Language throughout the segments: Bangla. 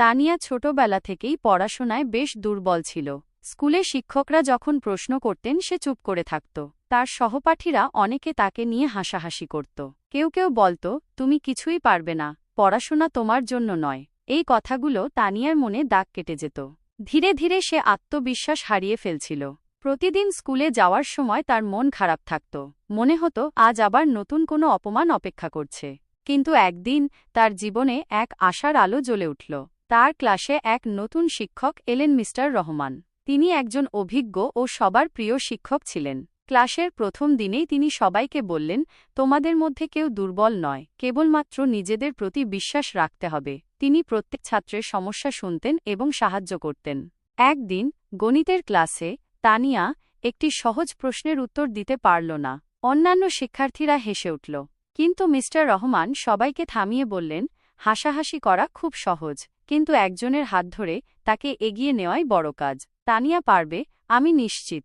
তানিয়া ছোটবেলা থেকেই পড়াশোনায় বেশ দুর্বল ছিল। স্কুলে শিক্ষকরা যখন প্রশ্ন করতেন, সে চুপ করে থাকত। তার সহপাঠীরা অনেকে তাকে নিয়ে হাসাহাসি করত। কেউ কেউ বলত, তুমি কিছুই পারবে না, পড়াশোনা তোমার জন্য নয়। এই কথাগুলো তানিয়ার মনে দাগ কেটে যেত। ধীরে ধীরে সে আত্মবিশ্বাস হারিয়ে ফেলছিল। প্রতিদিন স্কুলে যাওয়ার সময় তার মন খারাপ থাকত। মনে হতো, আজ আবার নতুন কোনো অপমান অপেক্ষা করছে। কিন্তু একদিন তার জীবনে এক আশার আলো জ্বলে উঠল। তার ক্লাসে এক নতুন শিক্ষক এলেন মিস্টার রহমান। তিনি একজন অভিজ্ঞ ও সবার প্রিয় শিক্ষক ছিলেন। ক্লাসের প্রথম দিনেই তিনি সবাইকে বললেন, তোমাদের মধ্যে কেউ দুর্বল নয়, কেবলমাত্র নিজেদের প্রতি বিশ্বাস রাখতে হবে। তিনি প্রত্যেক ছাত্রের সমস্যা শুনতেন এবং সাহায্য করতেন। একদিন, গণিতের ক্লাসে, তানিয়া, একটি সহজ প্রশ্নের উত্তর দিতে পারল না। অন্যান্য শিক্ষার্থীরা হেসে উঠল। কিন্তু মিস্টার রহমান সবাইকে থামিয়ে বললেন, হাসাহাসি করা খুব সহজ। কিন্তু একজনের হাত ধরে তাকে এগিয়ে নেওয়াই বড় কাজ। তানিয়া পারবে, আমি নিশ্চিত।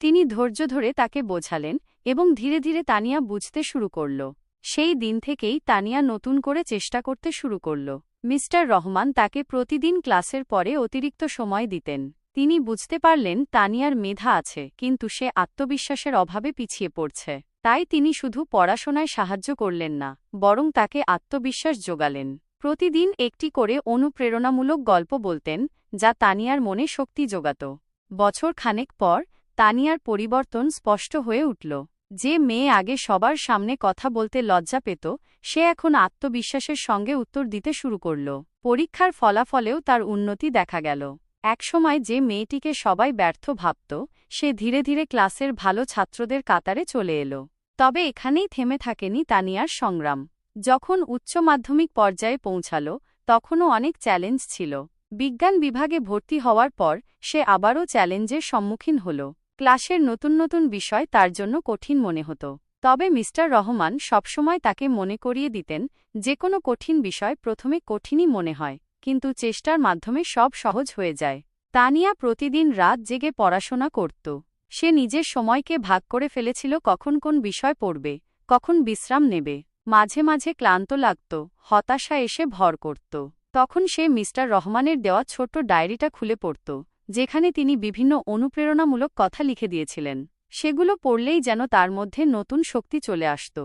তিনি ধৈর্য ধরে তাকে বোঝালেন এবং ধীরে ধীরে তানিয়া বুঝতে শুরু করল। সেই দিন থেকেই তানিয়া নতুন করে চেষ্টা করতে শুরু করল। মিস্টার রহমান তাকে প্রতিদিন ক্লাসের পরে অতিরিক্ত সময় দিতেন। তিনি বুঝতে পারলেন তানিয়ার মেধা আছে, কিন্তু সে আত্মবিশ্বাসের অভাবে পিছিয়ে পড়ছে। তাই তিনি শুধু পড়াশোনায় সাহায্য করলেন না, বরং তাকে আত্মবিশ্বাস যোগালেন। প্রতিদিন একটি করে অনুপ্রেরণামূলক গল্প বলতেন, যা তানিয়ার মনে শক্তি যোগাত বছর খানেক পর, তানিয়ার পরিবর্তন স্পষ্ট হয়ে উঠল। যে মেয়ে আগে সবার সামনে কথা বলতে লজ্জা পেত, সে এখন আত্মবিশ্বাসের সঙ্গে উত্তর দিতে শুরু করল। পরীক্ষার ফলাফলেও তার উন্নতি দেখা গেল। একসময় যে মেয়েটিকে সবাই ব্যর্থ ভাবত, সে ধীরে ধীরে ক্লাসের ভালো ছাত্রদের কাতারে চলে এলো। তবে এখানেই থেমে থাকেনি তানিয়ার সংগ্রাম। যখন উচ্চ মাধ্যমিক পর্যায়ে পৌঁছাল, তখনও অনেক চ্যালেঞ্জ ছিল। বিজ্ঞান বিভাগে ভর্তি হওয়ার পর, সে আবারও চ্যালেঞ্জের সম্মুখীন হল। ক্লাসের নতুন নতুন বিষয় তার জন্য কঠিন মনে হতো। তবে মিস্টার রহমান সবসময় তাকে মনে করিয়ে দিতেন, যে কোনো কঠিন বিষয় প্রথমে কঠিনই মনে হয়, কিন্তু চেষ্টার মাধ্যমে সব সহজ হয়ে যায় তানিয়া প্রতিদিন রাত জেগে পড়াশোনা করত। সে নিজের সময়কে ভাগ করে ফেলেছিল কখন কোন বিষয় পড়বে, কখন বিশ্রাম নেবে। মাঝে মাঝে ক্লান্ত লাগত, হতাশা এসে ভর করত। তখন সে মিস্টার রহমানের দেওয়া ছোট্ট ডায়েরিটা খুলে পড়ত, যেখানে তিনি বিভিন্ন অনুপ্রেরণামূলক কথা লিখে দিয়েছিলেন। সেগুলো পড়লেই যেন তার মধ্যে নতুন শক্তি চলে আসত।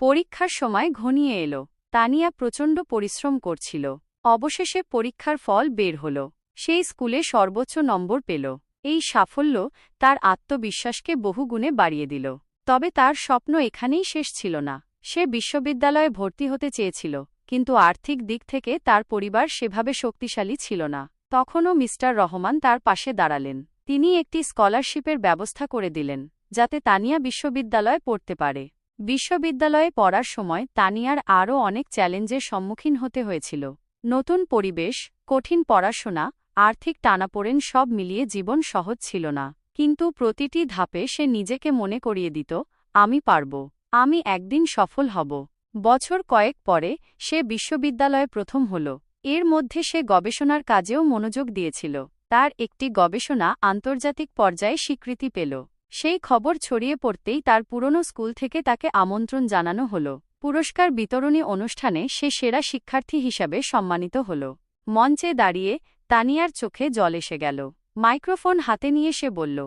পরীক্ষার সময় ঘনিয়ে এলো। তানিয়া প্রচণ্ড পরিশ্রম করছিল। অবশেষে পরীক্ষার ফল বের হল। সেই স্কুলে সর্বোচ্চ নম্বর পেল। এই সাফল্য তার আত্মবিশ্বাসকে বহুগুণে বাড়িয়ে দিল। তবে তার স্বপ্ন এখানেই শেষ ছিল না। সে বিশ্ববিদ্যালয়ে ভর্তি হতে চেয়েছিল, কিন্তু আর্থিক দিক থেকে তার পরিবার সেভাবে শক্তিশালী ছিল না। তখনও মিস্টার রহমান তার পাশে দাঁড়ালেন। তিনি একটি স্কলারশিপের ব্যবস্থা করে দিলেন, যাতে তানিয়া বিশ্ববিদ্যালয়ে পড়তে পারে। বিশ্ববিদ্যালয়ে পড়ার সময় তানিয়ার আরও অনেক চ্যালেঞ্জের সম্মুখীন হতে হয়েছিল। নতুন পরিবেশ, কঠিন পড়াশোনা, আর্থিক টানাপোড়েন সব মিলিয়ে জীবন সহজ ছিল না। কিন্তু প্রতিটি ধাপে সে নিজেকে মনে করিয়ে দিত, আমি পারব। আমি একদিন সফল হব। বছর কয়েক পরে সে বিশ্ববিদ্যালয়ে প্রথম হল। এর মধ্যে সে গবেষণার কাজেও মনোযোগ দিয়েছিল। তার একটি গবেষণা আন্তর্জাতিক পর্যায়ে স্বীকৃতি পেল। সেই খবর ছড়িয়ে পড়তেই তার পুরনো স্কুল থেকে তাকে আমন্ত্রণ জানানো হল। পুরস্কার বিতরণী অনুষ্ঠানে সে সেরা শিক্ষার্থী হিসাবে সম্মানিত হল। মঞ্চে দাঁড়িয়ে তানিয়ার চোখে জল এসে গেল। মাইক্রোফোন হাতে নিয়ে সে বলল,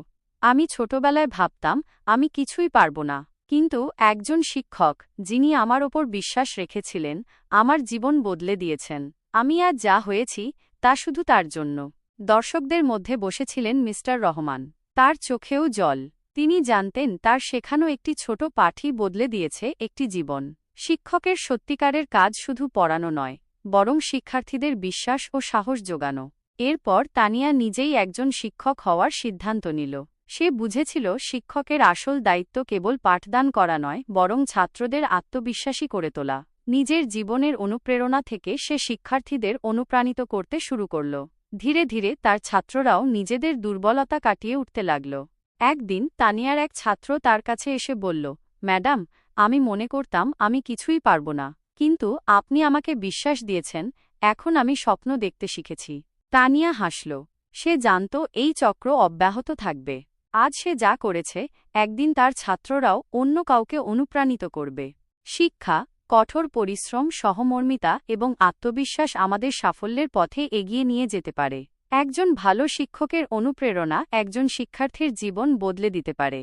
আমি ছোটবেলায় ভাবতাম আমি কিছুই পারব না। কিন্তু একজন শিক্ষক, যিনি আমার ওপর বিশ্বাস রেখেছিলেন, আমার জীবন বদলে দিয়েছেন। আমি আজ যা হয়েছি, তা শুধু তার জন্য। দর্শকদের মধ্যে বসেছিলেন মিস্টার রহমান। তার চোখেও জল। তিনি জানতেন তার শেখানো একটি ছোট পাঠই বদলে দিয়েছে একটি জীবন। শিক্ষকের সত্যিকারের কাজ শুধু পড়ানো নয়, বরং শিক্ষার্থীদের বিশ্বাস ও সাহস যোগানো এরপর তানিয়া নিজেই একজন শিক্ষক হওয়ার সিদ্ধান্ত নিল। সে বুঝেছিল শিক্ষকের আসল দায়িত্ব কেবল পাঠদান করা নয়, বরং ছাত্রদের আত্মবিশ্বাসী করে তোলা। নিজের জীবনের অনুপ্রেরণা থেকে সে শিক্ষার্থীদের অনুপ্রাণিত করতে শুরু করল। ধীরে ধীরে তার ছাত্ররাও নিজেদের দুর্বলতা কাটিয়ে উঠতে লাগল। একদিন তানিয়ার এক ছাত্র তার কাছে এসে বলল, ম্যাডাম, আমি মনে করতাম আমি কিছুই পারব না, কিন্তু আপনি আমাকে বিশ্বাস দিয়েছেন, এখন আমি স্বপ্ন দেখতে শিখেছি। তানিয়া হাসল। সে জানত এই চক্র অব্যাহত থাকবে। আজ সে যা করেছে, একদিন তার ছাত্ররাও অন্য কাউকে অনুপ্রাণিত করবে। শিক্ষা, কঠোর পরিশ্রম, সহমর্মিতা এবং আত্মবিশ্বাস আমাদের সাফল্যের পথে এগিয়ে নিয়ে যেতে পারে। একজন ভালো শিক্ষকের অনুপ্রেরণা একজন শিক্ষার্থীর জীবন বদলে দিতে পারে।